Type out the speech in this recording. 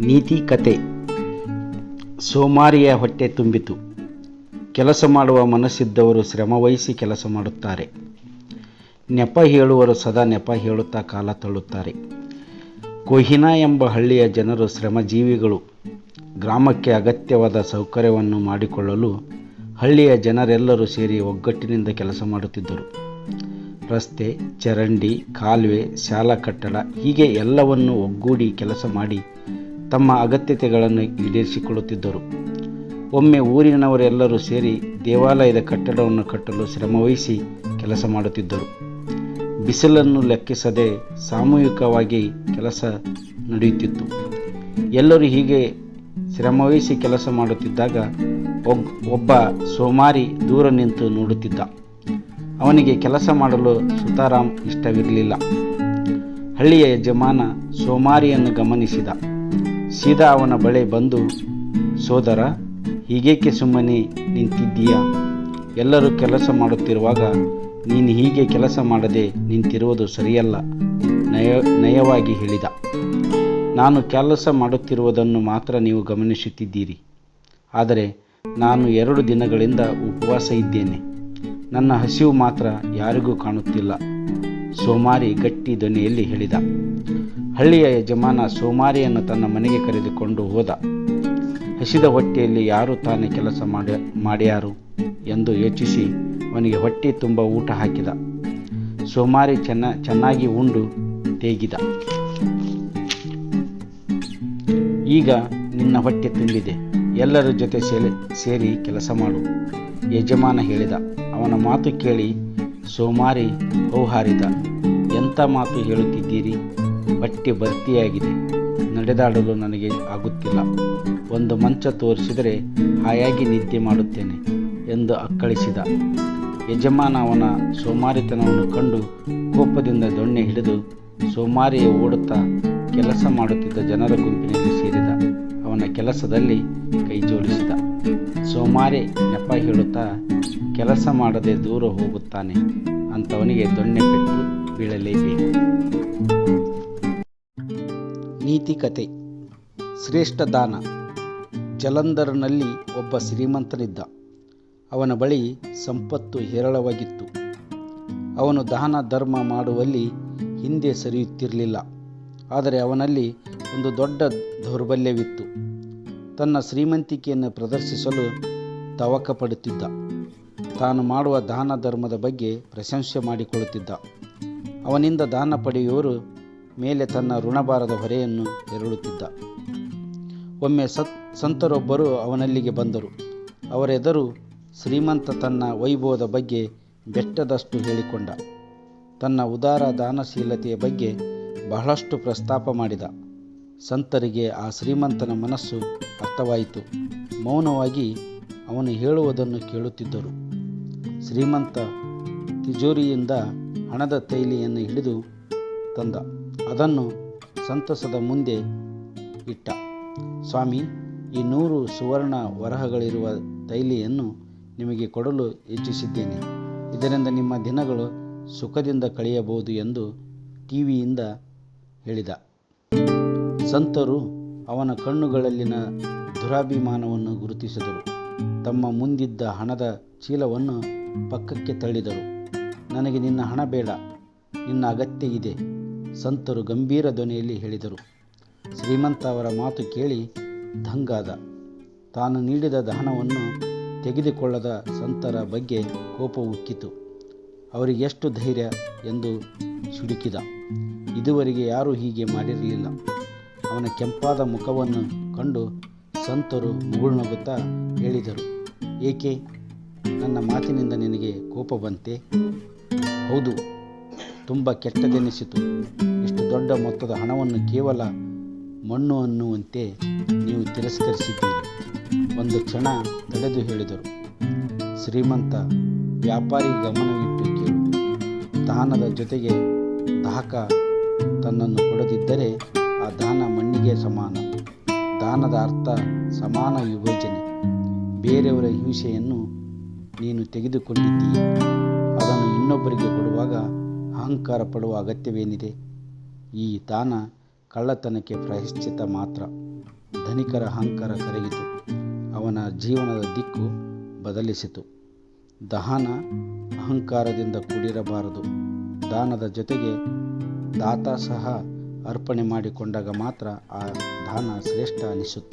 ನೀತಿ ಕತೆ ಸೋಮಾರಿಯ ಹೊಟ್ಟೆ ತುಂಬಿತು. ಕೆಲಸ ಮಾಡುವ ಮನಸ್ಸಿದ್ದವರು ಶ್ರಮವಹಿಸಿ ಕೆಲಸ ಮಾಡುತ್ತಾರೆ. ನೆಪ ಹೇಳುವರು ಸದಾ ನೆಪ ಹೇಳುತ್ತಾ ಕಾಲ ತಳ್ಳುತ್ತಾರೆ. ಕೊಹಿನಾ ಎಂಬ ಹಳ್ಳಿಯ ಜನರು ಶ್ರಮಜೀವಿಗಳು. ಗ್ರಾಮಕ್ಕೆ ಅಗತ್ಯವಾದ ಸೌಕರ್ಯವನ್ನು ಮಾಡಿಕೊಳ್ಳಲು ಹಳ್ಳಿಯ ಜನರೆಲ್ಲರೂ ಸೇರಿ ಒಗ್ಗಟ್ಟಿನಿಂದ ಕೆಲಸ ಮಾಡುತ್ತಿದ್ದರು. ರಸ್ತೆ, ಚರಂಡಿ, ಕಾಲುವೆ, ಶಾಲಾ ಕಟ್ಟಡ ಹೀಗೆ ಎಲ್ಲವನ್ನು ಒಗ್ಗೂಡಿ ಕೆಲಸ ಮಾಡಿ ತಮ್ಮ ಅಗತ್ಯತೆಗಳನ್ನು ಈಡೇರಿಸಿಕೊಳ್ಳುತ್ತಿದ್ದರು. ಒಮ್ಮೆ ಊರಿನವರೆಲ್ಲರೂ ಸೇರಿ ದೇವಾಲಯದ ಕಟ್ಟಡವನ್ನು ಕಟ್ಟಲು ಶ್ರಮವಹಿಸಿ ಕೆಲಸ ಮಾಡುತ್ತಿದ್ದರು. ಬಿಸಿಲನ್ನು ಲೆಕ್ಕಿಸದೆ ಸಾಮೂಹಿಕವಾಗಿ ಕೆಲಸ ನಡೆಯುತ್ತಿತ್ತು. ಎಲ್ಲರೂ ಹೀಗೆ ಶ್ರಮವಹಿಸಿ ಕೆಲಸ ಮಾಡುತ್ತಿದ್ದಾಗ ಒಬ್ಬ ಸೋಮಾರಿ ದೂರ ನಿಂತು ನೋಡುತ್ತಿದ್ದ. ಅವನಿಗೆ ಕೆಲಸ ಮಾಡಲು ಸುತಾರಾಮ್ ಇಷ್ಟವಿರಲಿಲ್ಲ. ಹಳ್ಳಿಯ ಯಜಮಾನ ಸೋಮಾರಿಯನ್ನು ಗಮನಿಸಿದ. ಸೀದಾ ಅವನ ಬಳಿ ಬಂದು, ಸೋದರ, ಹೀಗೇಕೆ ಸುಮ್ಮನೆ ನಿಂತಿದ್ದೀಯಾ? ಎಲ್ಲರೂ ಕೆಲಸ ಮಾಡುತ್ತಿರುವಾಗ ನೀನು ಹೀಗೆ ಕೆಲಸ ಮಾಡದೆ ನಿಂತಿರುವುದು ಸರಿಯಲ್ಲ, ನಯ, ನಯವಾಗಿ ಹೇಳಿದ. ನಾನು ಕೆಲಸ ಮಾಡುತ್ತಿರುವುದನ್ನು ಮಾತ್ರ ನೀವು ಗಮನಿಸುತ್ತಿದ್ದೀರಿ. ಆದರೆ ನಾನು ಎರಡು ದಿನಗಳಿಂದ ಉಪವಾಸ ಇದ್ದೇನೆ. ನನ್ನ ಹಸಿವು ಮಾತ್ರ ಯಾರಿಗೂ ಕಾಣುತ್ತಿಲ್ಲ, ಸೋಮಾರಿ ಗಟ್ಟಿ ಧ್ವನಿಯಲ್ಲಿ ಹೇಳಿದ. ಹಳ್ಳಿಯ ಯಜಮಾನ ಸೋಮಾರಿಯನ್ನು ತನ್ನ ಮನೆಗೆ ಕರೆದುಕೊಂಡು ಹೋದ. ಹಸಿದ ಹೊಟ್ಟೆಯಲ್ಲಿ ಯಾರು ತಾನೇ ಕೆಲಸ ಮಾಡ, ಮಾಡ್ಯಾರು ಎಂದು ಯೋಚಿಸಿ ಅವನಿಗೆ ಹೊಟ್ಟೆ ತುಂಬ ಊಟ ಹಾಕಿದ. ಸೋಮಾರಿ ಚೆನ್ನ, ಚೆನ್ನಾಗಿ ಉಂಡು ತೇಗಿದ. ಈಗ ನಿನ್ನ ಹೊಟ್ಟೆ ತುಂಬಿದೆ. ಎಲ್ಲರ ಜೊತೆ ಸೇರಿ ಸೇರಿ ಕೆಲಸ ಮಾಡು ಯಜಮಾನ ಹೇಳಿದ. ಅವನ ಮಾತು ಕೇಳಿ ಸೋಮಾರಿ ಹೌಹಾರಿದ. ಎಂಥ ಮಾತು ಹೇಳುತ್ತಿದ್ದೀರಿ? ಹೊಟ್ಟೆ ಭರ್ತಿಯಾಗಿದೆ. ನಡೆದಾಡಲು ನನಗೆ ಆಗುತ್ತಿಲ್ಲ. ಒಂದು ಮಂಚ ತೋರಿಸಿದರೆ ಹಾಯಾಗಿ ನಿದ್ದೆ ಮಾಡುತ್ತೇನೆ ಎಂದು ಅಕ್ಕಳಿಸಿದ. ಯಜಮಾನ ಅವನ ಸೋಮಾರಿತನವನ್ನು ಕಂಡು ಕೋಪದಿಂದ ದೊಣ್ಣೆ ಹಿಡಿದು ಸೋಮಾರಿಯ ಓಡುತ್ತಾ ಕೆಲಸ ಮಾಡುತ್ತಿದ್ದ ಜನರ ಗುಂಪಿನಲ್ಲಿ ಸೇರಿದ ಅವನ ಕೆಲಸದಲ್ಲಿ ಕೈ ಜೋಡಿಸಿದ. ಸೋಮಾರಿ ನೆಪ ಹೇಳುತ್ತಾ, ಕೆಲಸ ಮಾಡದೆ ದೂರ ಹೋಗುತ್ತಾನೆ. ಅಂತವನಿಗೆ ದೊಣ್ಣೆ ಪೆಟ್ಟು ಬೀಳಲೇಬೇಕು. ನೀತಿ ಕತೆ ಶ್ರೇಷ್ಠ ದಾನ. ಜಲಂಧರ್ನಲ್ಲಿ ಒಬ್ಬ ಶ್ರೀಮಂತನಿದ್ದ. ಅವನ ಬಳಿ ಸಂಪತ್ತು ಹೇರಳವಾಗಿತ್ತು. ಅವನು ದಾನ ಧರ್ಮ ಮಾಡುವಲ್ಲಿ ಹಿಂದೆ ಸರಿಯುತ್ತಿರಲಿಲ್ಲ. ಆದರೆ ಅವನಲ್ಲಿ ಒಂದು ದೊಡ್ಡ ದೌರ್ಬಲ್ಯವಿತ್ತು. ತನ್ನ ಶ್ರೀಮಂತಿಕೆಯನ್ನು ಪ್ರದರ್ಶಿಸಲು ತವಕ ಪಡುತ್ತಿದ್ದ ತಾನು ಮಾಡುವ ದಾನ ಧರ್ಮದ ಬಗ್ಗೆ ಪ್ರಶಂಸೆ ಮಾಡಿಕೊಳ್ಳುತ್ತಿದ್ದ. ಅವನಿಂದ ದಾನ ಪಡೆಯುವವರು ಮೇಲೆ ತನ್ನ ಋಣಭಾರದ ಹೊರೆಯನ್ನು ಎರಳುತ್ತಿದ್ದ. ಒಮ್ಮೆ ಸತ್, ಸಂತರೊಬ್ಬರು ಅವನಲ್ಲಿಗೆ ಬಂದರು. ಅವರೆದರು ಶ್ರೀಮಂತ ತನ್ನ ವೈಭವದ ಬಗ್ಗೆ ಬೆಟ್ಟದಷ್ಟು ಹೇಳಿಕೊಂಡ. ತನ್ನ ಉದಾರ ದಾನಶೀಲತೆಯ ಬಗ್ಗೆ ಬಹಳಷ್ಟು ಪ್ರಸ್ತಾಪ ಮಾಡಿದ. ಸಂತರಿಗೆ ಆ ಶ್ರೀಮಂತನ ಮನಸ್ಸು ಅರ್ಥವಾಯಿತು. ಮೌನವಾಗಿ ಅವನು ಹೇಳುವುದನ್ನು ಕೇಳುತ್ತಿದ್ದರು. ಶ್ರೀಮಂತ ತಿಜೋರಿಯಿಂದ ಹಣದ ತೈಲಿಯನ್ನು ಹಿಡಿದು ತಂದ. ಅದನ್ನು ಸಂತಸದ ಮುಂದೆ ಇಟ್ಟ. ಸ್ವಾಮಿ, ಈ ನೂರು ಸುವರ್ಣ ವರಹಗಳಿರುವ ತೈಲಿಯನ್ನು ನಿಮಗೆ ಕೊಡಲು ಇಚ್ಛಿಸಿದ್ದೇನೆ. ಇದರಿಂದ ನಿಮ್ಮ ದಿನಗಳು ಸುಖದಿಂದ ಕಳೆಯಬಹುದು ಎಂದು ಟಿವಿಯಿಂದ ಹೇಳಿದ. ಸಂತರು ಅವನ ಕಣ್ಣುಗಳಲ್ಲಿನ ದುರಾಭಿಮಾನವನ್ನು ಗುರುತಿಸಿದರು. ತಮ್ಮ ಮುಂದಿದ್ದ ಹಣದ ಚೀಲವನ್ನು ಪಕ್ಕಕ್ಕೆ ತಳ್ಳಿದರು. ನನಗೆ ನಿನ್ನ ಹಣ ಬೇಡ. ನಿನ್ನ ಅಗತ್ಯ ಇದೆ. ಸಂತರು ಗಂಭೀರ ಧ್ವನಿಯಲ್ಲಿ ಹೇಳಿದರು. ಶ್ರೀಮಂತ ಅವರ ಮಾತು ಕೇಳಿ ದಂಗಾದ ತಾನು ನೀಡಿದ ದಾನವನ್ನು ತೆಗೆದುಕೊಳ್ಳದ ಸಂತರ ಬಗ್ಗೆ ಕೋಪ ಉಕ್ಕಿತು. ಅವರಿಗೆ ಎಷ್ಟು ಧೈರ್ಯ ಎಂದು ಸಿಡುಕಿದ. ಇದುವರೆಗೆ ಯಾರೂ ಹೀಗೆ ಮಾಡಿರಲಿಲ್ಲ. ಅವನ ಕೆಂಪಾದ ಮುಖವನ್ನು ಕಂಡು ಸಂತರು ಮುಗುಳ್ನಗುತ್ತಾ ಹೇಳಿದರು, ಏಕೆ? ನನ್ನ ಮಾತಿನಿಂದ ನಿನಗೆ ಕೋಪ ಬಂತೆ ಹೌದು ತುಂಬ ಕೆಟ್ಟದೆನಿಸಿತು ಇಷ್ಟು ದೊಡ್ಡ ಮೊತ್ತದ ಹಣವನ್ನು ಕೇವಲ ಮಣ್ಣು ಅನ್ನುವಂತೆ ನೀವು ತಿರಸ್ಕರಿಸಿದ್ದೀರಿ. ಒಂದು ಕ್ಷಣ ತಡೆದು ಹೇಳಿದರು. ಶ್ರೀಮಂತ ವ್ಯಾಪಾರಿ ಗಮನವಿಟ್ಟು ಕೇಳು ದಾನದ ಜೊತೆಗೆ ದಾಹಕ ತನ್ನನ್ನು ಕೊಡದಿದ್ದರೆ ಆ ದಾನ ಮಣ್ಣಿಗೆ ಸಮಾನ. ದಾನದ ಅರ್ಥ ಸಮಾನ ವಿಭಜನೆ. ಬೇರೆಯವರ ಹಿಂಸೆಯನ್ನು ನೀನು ತೆಗೆದುಕೊಂಡಿದ್ದೀಯ? ಅದನ್ನು ಇನ್ನೊಬ್ಬರಿಗೆ ಕೊಡುವಾಗ ಅಹಂಕಾರ ಪಡುವ ಅಗತ್ಯವೇನಿದೆ? ಈ ದಾನ ಕಳ್ಳತನಕ್ಕೆ ಪ್ರಾಯಶ್ಚಿತ ಮಾತ್ರ. ಧನಿಕರ ಅಹಂಕಾರ ಕರಗಿತು. ಅವನ ಜೀವನದ ದಿಕ್ಕು ಬದಲಿಸಿತು. ದಹನ ಅಹಂಕಾರದಿಂದ ಕೂಡಿರಬಾರದು. ದಾನದ ಜೊತೆಗೆ ದಾತ ಸಹ ಅರ್ಪಣೆ ಮಾಡಿಕೊಂಡಾಗ ಮಾತ್ರ ಆ ದಾನ ಶ್ರೇಷ್ಠ ಅನಿಸುತ್ತದೆ